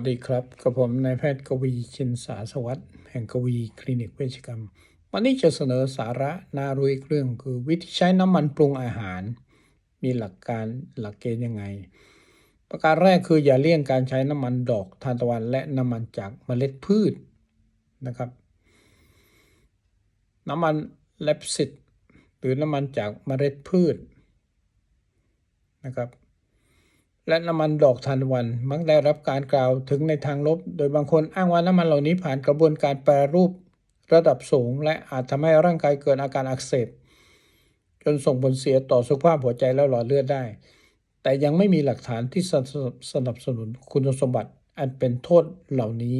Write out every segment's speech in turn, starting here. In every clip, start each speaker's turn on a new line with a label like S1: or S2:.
S1: สวัสดีครับกับผมนายแพทย์กวีชินสาสวัสดิ์แห่งกวีคลินิกเวชกรรม วันนี้จะเสนอสาระน่ารู้อีกเรื่องคือวิธีใช้น้ำมันปรุงอาหาร มีหลักการหลักเกณฑ์ยังไง ประการแรกคืออย่าเลี่ยงการใช้น้ำมันดอกทานตะวัน และน้ำมันจากเมล็ดพืชนะครับ น้ำมันเลปซิดหรือน้ำมันจากเมล็ดพืชนะครับ และน้ำมันดอกทานวันมักได้รับการกล่าวถึงในทางลบ โดยบางคนอ้างว่าน้ำมันเหล่านี้ผ่านกระบวนการแปรรูประดับสูง และอาจทำให้ร่างกายเกิดอาการอักเสบจนส่งผลเสียต่อสุขภาพหัวใจและหลอดเลือดได้ แต่ยังไม่มีหลักฐานที่สนับสนุนคุณสมบัติอันเป็นโทษเหล่านี้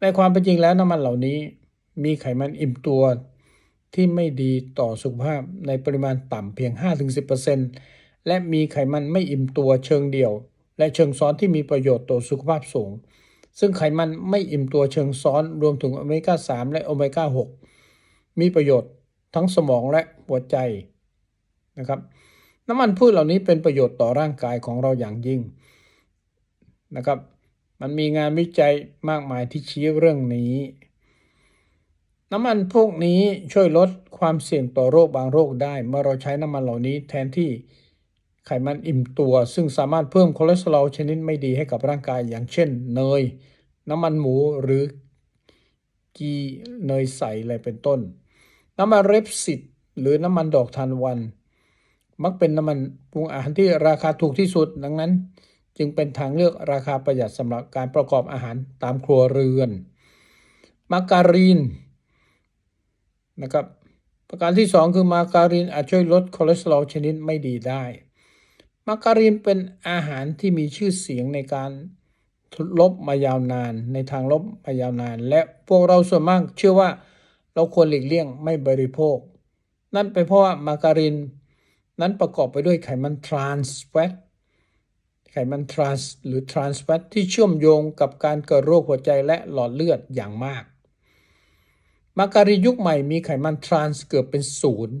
S1: ในความเป็นจริงแล้วน้ำมันเหล่านี้ มีไขมันอิ่มตัวที่ไม่ดีต่อสุขภาพในปริมาณต่ำเพียง 5-10% และมีไขมันไม่อิ่มตัวเชิงเดี่ยว และเชิงซ้อนที่มีประโยชน์ต่อสุขภาพสูง ซึ่งไขมันไม่อิ่มตัวเชิงซ้อนรวมถึงโอเมก้า 3 และโอเมก้า 6 มีประโยชน์ทั้งสมองและหัวใจนะครับน้ำมันพืชเหล่านี้เป็นประโยชน์ต่อร่างกายของเราอย่างยิ่งนะครับ มันมีงานวิจัยมากมายที่ชี้เรื่องนี้ น้ำมันพวกนี้ช่วยลดความเสี่ยงต่อโรคบางโรคได้ เมื่อเราใช้น้ำมันเหล่านี้แทนที่ ไขมันอิ่มตัว ซึ่งสามารถเพิ่มคอเลสเตอรอลชนิดไม่ดีให้กับร่างกายอย่างเช่น เนย น้ำมันหมูหรือกีเนยใสอะไรเป็นต้น น้ำมันเรปซิดหรือน้ำมันดอกทานวัน มักเป็นน้ำมันปรุงอาหารที่ราคาถูกที่สุด ดังนั้น จึงเป็นทางเลือกราคาประหยัดสำหรับการประกอบอาหารตามครัวเรือน มาการีนนะครับประการที่ 2 คือมาการีนอาจช่วยลดคอเลสเตอรอลชนิดไม่ดีได้ มาการีนเป็นอาหารที่มีชื่อเสียงในการลบมายาวนาน ในทางลบมายาวนาน และพวกเราส่วนมากเชื่อว่าเราควรหลีกเลี่ยงไม่บริโภค นั่นเป็นเพราะว่ามาการีนนั้นประกอบไปด้วยไขมันทรานส์แฟตไขมันทรานส์หรือทรานส์แฟตที่เชื่อมโยงกับการเกิดโรคหัวใจและหลอดเลือดอย่างมาก มาการีนยุคใหม่มีไขมันทรานส์เกือบเป็นศูนย์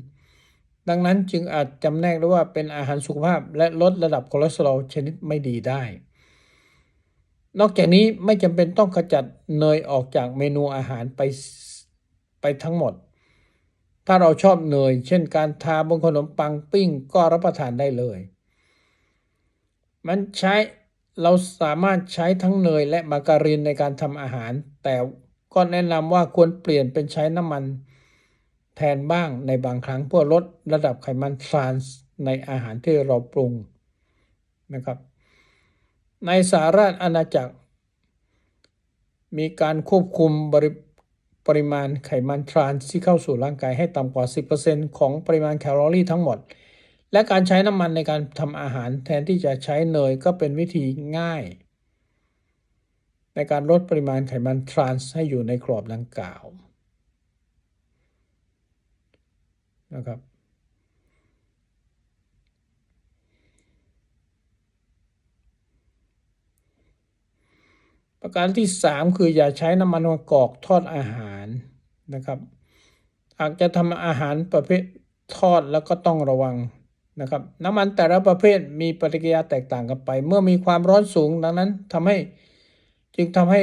S1: ดังนั้นจึงอาจจำแนกได้ว่าเป็นอาหารสุขภาพและลดระดับคอเลสเตอรอลชนิดไม่ดีได้ นอกจากนี้ไม่จำเป็นต้องขจัดเนยออกจากเมนูอาหารไปไปทั้งหมด ถ้าเราชอบเนย เช่นการทาบนขนมปังปิ้งก็รับประทานได้เลย มันใช้เราสามารถใช้ทั้งเนยและมาการีนในการทำอาหาร แต่ก็แนะนำว่าควรเปลี่ยนเป็นใช้น้ำมัน แทนบ้างในบางครั้งเพื่อลดระดับไขมันทรานส์ในอาหารที่เราปรุงนะครับ ในสหรัฐอาณาจักร มีการควบคุมบริปริมาณไขมันทรานส์ที่เข้าสู่ร่างกายให้ต่ำกว่า 10%ของปริมาณแคลอรี่ทั้งหมด และการใช้น้ำมันในการทำอาหารแทนที่จะใช้เนยก็เป็นวิธีง่าย ในการลดปริมาณไขมันทรานส์ให้อยู่ในกรอบดังกล่าว นะครับ ประการที่ 3 คืออย่าใช้น้ำมันมะกอกทอดอาหารนะครับอาจจะทำอาหารประเภททอดแล้วก็ต้องระวังนะครับน้ำมันแต่ละประเภทมีปฏิกิริยาแตกต่างกันไป เมื่อมีความร้อนสูงดังนั้นทำให้จึงทำให้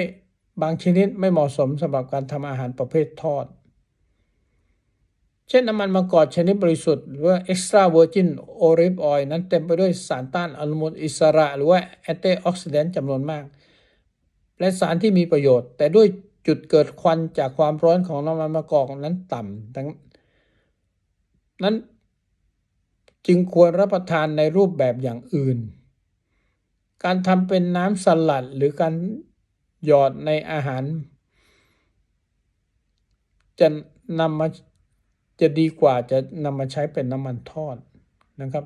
S1: บางชนิดไม่เหมาะสมสำหรับการทำอาหารประเภททอด เช่นน้ำมันมะกอกชนิดบริสุทธิ์ หรือว่า extra virgin olive oil นั้นเต็มไปด้วยสารต้านอนุมูลอิสระ หรือว่าแอนตี้ออกซิแดนต์จำนวนมาก และสารที่มีประโยชน์ แต่ด้วยจุดเกิดควันจากความร้อนของน้ำมันมะกอกนั้นต่ำดังนั้นจึงควรรับประทานในรูปแบบอย่างอื่น การทำเป็นน้ำสลัดหรือการหยอดในอาหาร จะนำมา จะดีกว่าจะนำมาใช้เป็นน้ำมันทอดนะครับ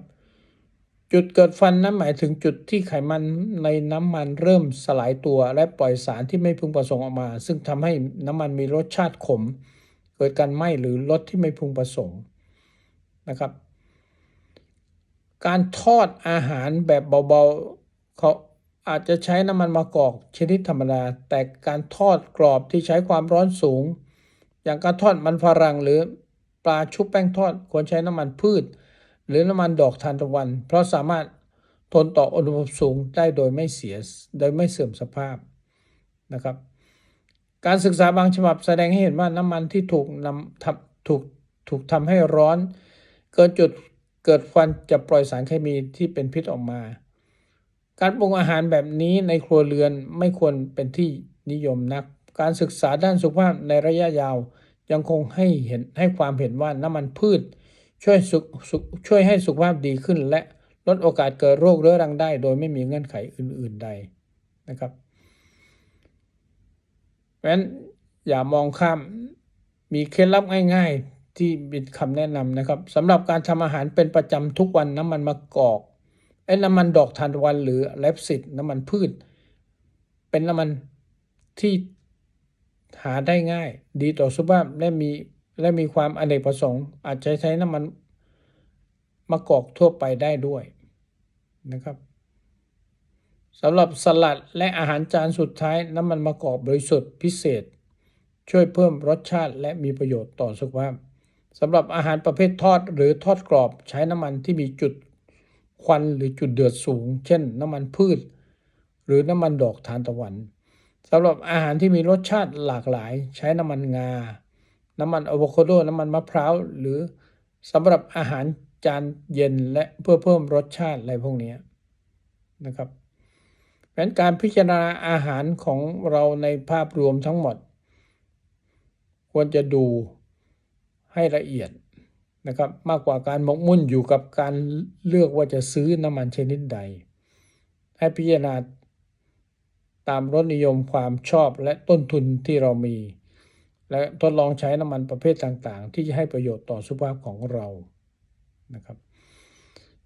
S1: จุดเกิดฟันนั้นหมายถึงจุดที่ไขมันในน้ำมันเริ่มสลายตัวและปล่อยสารที่ไม่พึงประสงค์ออกมา ซึ่งทำให้น้ำมันมีรสชาติขม เกิดการไหม้หรือรสที่ไม่พึงประสงค์นะครับ การทอดอาหารแบบเบาๆเขาอาจจะใช้น้ำมันมะกอกชนิดธรรมดา แต่การทอดกรอบที่ใช้ความร้อนสูง อย่างการทอดมันฝรั่งหรือ ปลาชุบแป้งทอดควรใช้น้ำมันพืช หรือน้ำมันดอกทานตะวัน เพราะสามารถทนต่ออุณหภูมิสูงได้โดยไม่เสียโดยไม่เสื่อมสภาพนะครับ การศึกษาบางฉบับแสดงให้เห็นว่าน้ำมันที่ถูกนำทำถูกถูกทำให้ร้อน เกินจุดเกิดควันจะปล่อยสารเคมีที่เป็นพิษออกมา การปรุงอาหารแบบนี้ในครัวเรือนไม่ควรเป็นที่นิยมนัก การศึกษาด้านสุขภาพในระยะยาว ยังคงให้เห็นให้ความเห็นว่าน้ำมันพืช ช่วยสุขสุขช่วยให้สุขภาพดีขึ้น และลดโอกาสเกิดโรคเรื้อรังได้ โดยไม่มีเงื่อนไขอื่น ๆใดนะครับเพราะฉะนั้นอย่ามองข้ามมีเคล็ดลับง่าย ๆ ที่เป็นคำแนะนำนะครับสำหรับการทำอาหารเป็นประจำทุกวันน้ำมันมะกอกไอ้น้ำมันดอกทานตะวันหรือแลปซิดน้ำมันพืช เป็นน้ำมันที่ หาได้ง่าย ดีต่อสุขภาพและมีและมีความอเนกประสงค์ อาจจะใช้น้ำมันมะกอกทั่วไปได้ด้วยนะครับสำหรับสลัดและอาหารจานสุดท้ายน้ำมันมะกอกบริสุทธิ์พิเศษ ช่วยเพิ่มรสชาติและมีประโยชน์ต่อสุขภาพสำหรับอาหารประเภททอดหรือทอดกรอบใช้น้ำมันที่มีจุดควันหรือจุดเดือดสูง เช่นน้ำมันพืช หรือน้ำมันดอกทานตะวัน สำหรับอาหารที่มีรสชาติหลากหลาย ใช้น้ำมันงา น้ำมันอะโวคาโด น้ำมันมะพร้าว หรือสำหรับอาหารจานเย็นและเพื่อเพิ่มรสชาติอะไรพวกนี้นะครับเพราะฉะนั้นการพิจารณาอาหารของเราในภาพรวมทั้งหมด ควรจะดูให้ละเอียดนะครับมากกว่าการหมกมุ่นอยู่กับการเลือกว่าจะซื้อน้ำมันชนิดใด ให้พิจารณา ตามรสนิยมความชอบและต้นทุนที่เรามี และทดลองใช้น้ำมันประเภทต่างๆ ที่จะให้ประโยชน์ต่อสุขภาพของเรานะครับ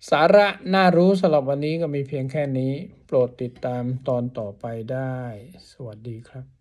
S1: สาระน่ารู้สำหรับวันนี้ก็มีเพียงแค่นี้ โปรดติดตามตอนต่อไปได้ สวัสดีครับ